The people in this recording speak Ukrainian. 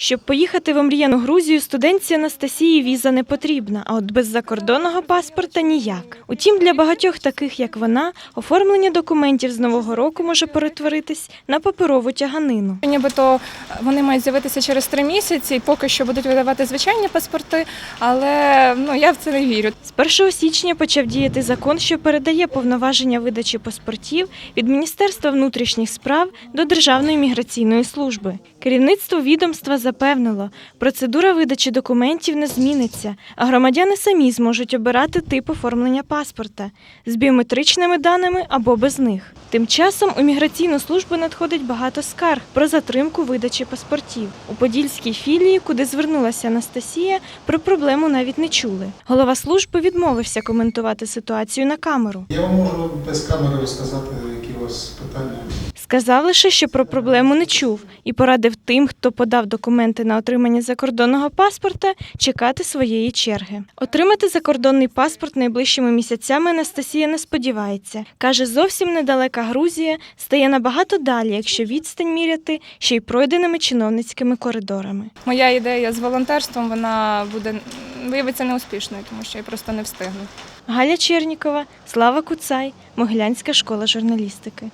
Щоб поїхати в омріяну Грузію, студентці Анастасії віза не потрібна, а от без закордонного паспорта ніяк. Утім, для багатьох таких, як вона, оформлення документів з нового року може перетворитись на паперову тяганину. Нібито вони мають з'явитися через три місяці, і поки що будуть видавати звичайні паспорти, але ну я в це не вірю. З 1 січня почав діяти закон, що передає повноваження видачі паспортів від Міністерства внутрішніх справ до Державної міграційної служби. Керівництво відомства запевнило, процедура видачі документів не зміниться, а громадяни самі зможуть обирати тип оформлення паспорта з біометричними даними або без них. Тим часом у міграційну службу надходить багато скарг про затримку видачі паспортів. У подільській філії, куди звернулася Анастасія, про проблему навіть не чули. Голова служби відмовився коментувати ситуацію на камеру. Я вам можу без камери розказати, які у вас питання. Сказав лише, що про проблему не чув, і порадив тим, хто подав документи на отримання закордонного паспорта, чекати своєї черги. Отримати закордонний паспорт найближчими місяцями Анастасія не сподівається. Каже, зовсім недалека Грузія стає набагато далі, якщо відстань міряти ще й пройденими чиновницькими коридорами. Моя ідея з волонтерством вона буде виявиться неуспішною, тому що я просто не встигну. Галя Чернікова, Слава Куцай, Могилянська школа журналістики.